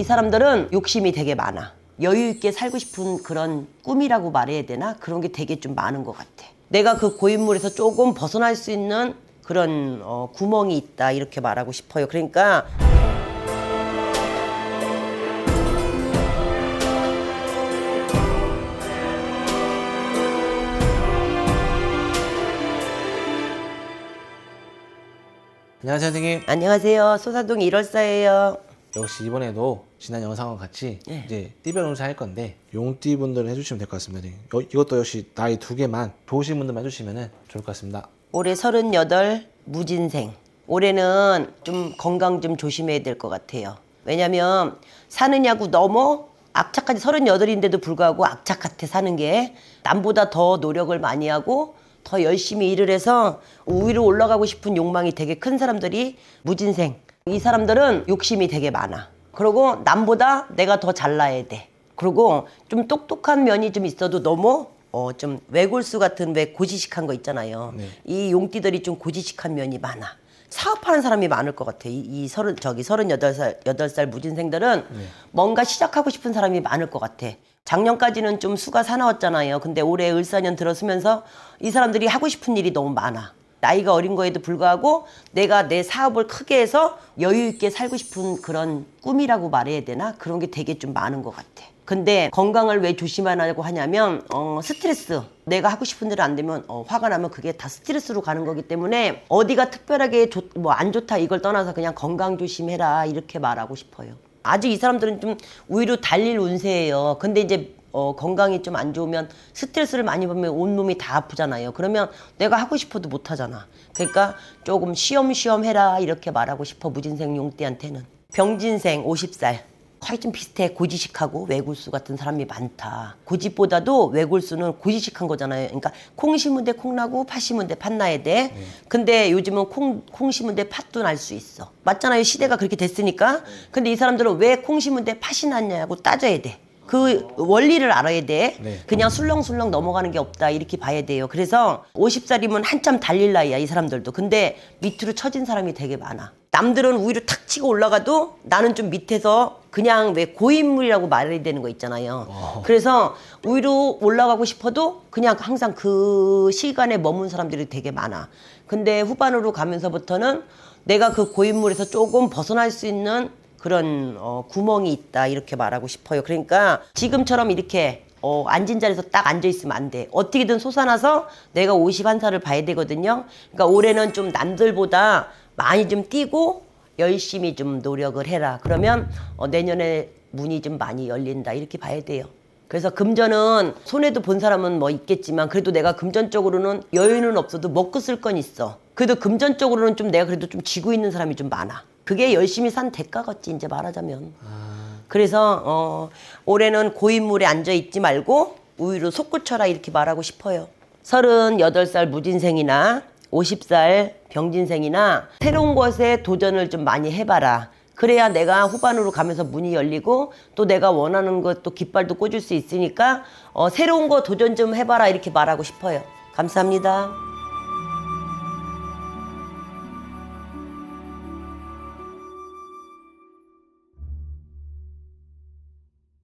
이 사람들은 욕심이 되게 많아. 여유 있게 살고 싶은 그런 꿈이라고 말해야 되나? 그런 게 되게 좀 많은 것 같아. 내가 그 고인물에서 조금 벗어날 수 있는 그런 어, 구멍이 있다 이렇게 말하고 싶어요. 그러니까 안녕하세요 선생님 안녕하세요. 소사동 1월사예요. 역시 이번에도 지난 영상과 같이 네. 이제 띠별 운세 할 건데 용띠 분들은 해주시면 될 것 같습니다. 여- 이것도 역시 나이 두 개만 좋으신 분들만 해주시면 좋을 것 같습니다 올해 38 무진생. 올해는 좀 건강 좀 조심해야 될 것 같아요. 왜냐면 사느냐고 너무 악착까지 38인데도 불구하고 악착 같아 사는 게 남보다 더 노력을 많이 하고 더 열심히 일을 해서 위로 올라가고 싶은 욕망이 되게 큰 사람들이 무진생. 이 사람들은 욕심이 되게 많아. 그리고 남보다 내가 더 잘나야 돼. 그리고 좀 똑똑한 면이 좀 있어도 너무 어 좀 외골수 같은 왜 고지식한 거 있잖아요. 네. 이 용띠들이 좀 고지식한 면이 많아. 사업하는 사람이 많을 것 같아. 이, 이 서른 저기 서른여덟 살 여덟 살 무진생들은 뭔가 시작하고 싶은 사람이 많을 것 같아. 작년까지는 좀 수가 사나웠잖아요. 근데 올해 을사년 들어서면서 이 사람들이 하고 싶은 일이 너무 많아. 나이가 어린 거에도 불구하고 내가 내 사업을 크게 해서 여유 있게 살고 싶은 그런 꿈이라고 말해야 되나? 그런 게 되게 좀 많은 것 같아. 근데 건강을 왜 조심하라고 하냐면 어, 스트레스 내가 하고 싶은 대로 안 되면 어, 화가 나면 그게 다 스트레스로 가는 거기 때문에 어디가 특별하게 뭐 안 좋다 이걸 떠나서 그냥 건강 조심해라 이렇게 말하고 싶어요. 아직 이 사람들은 좀 오히려 달릴 운세예요. 근데 이제 어, 건강이 좀 안 좋으면 스트레스를 많이 받으면 온몸이 다 아프잖아요. 그러면 내가 하고 싶어도 못 하잖아. 그러니까 조금 쉬엄쉬엄 해라 이렇게 말하고 싶어 무진생 용띠한테는. 병진생 50살. 거의 좀 비슷해. 고지식하고 외골수 같은 사람이 많다. 고집보다도 외골수는 고지식한 거잖아요. 그러니까 콩 심은 데 콩 나고 팥 심은 데 팥 나야 돼. 근데 요즘은 콩, 콩 심은 데 팥도 날 수 있어. 맞잖아요. 시대가 그렇게 됐으니까. 근데 이 사람들은 왜 콩 심은 데 팥이 났냐고 따져야 돼. 그 원리를 알아야 돼. 네. 그냥 술렁술렁 넘어가는 게 없다 이렇게 봐야 돼요. 그래서 50살이면 한참 달릴 나이야 이 사람들도. 근데 밑으로 처진 사람이 되게 많아. 남들은 위로 탁 치고 올라가도 나는 좀 밑에서 그냥 왜 고인물이라고 말해야 되는 거 있잖아요. 그래서 위로 올라가고 싶어도 그냥 항상 그 시간에 머문 사람들이 되게 많아. 근데 후반으로 가면서부터는 내가 그 고인물에서 조금 벗어날 수 있는 그런 어, 구멍이 있다 이렇게 말하고 싶어요. 그러니까 지금처럼 이렇게 어, 앉은 자리에서 딱 앉아 있으면 안 돼. 어떻게든 솟아나서 내가 51살을 봐야 되거든요. 그러니까 올해는 좀 남들보다 많이 좀 뛰고 열심히 좀 노력을 해라. 그러면 어, 내년에 문이 좀 많이 열린다 이렇게 봐야 돼요. 그래서 금전은 손해도 본 사람은 뭐 있겠지만 그래도 내가 금전적으로는 여유는 없어도 먹고 쓸 건 있어. 그래도 금전적으로는 좀 내가 그래도 좀 지고 있는 사람이 좀 많아. 그게 열심히 산 대가겠지 이제 말하자면. 그래서 어, 올해는 고인물에 앉아 있지 말고 우위로 솟구쳐라 이렇게 말하고 싶어요. 38살 무진생이나 50살 병진생이나 새로운 것에 도전을 좀 많이 해봐라. 그래야 내가 후반으로 가면서 문이 열리고 또 내가 원하는 것도 깃발도 꽂을 수 있으니까 어, 새로운 거 도전 좀 해봐라 이렇게 말하고 싶어요. 감사합니다.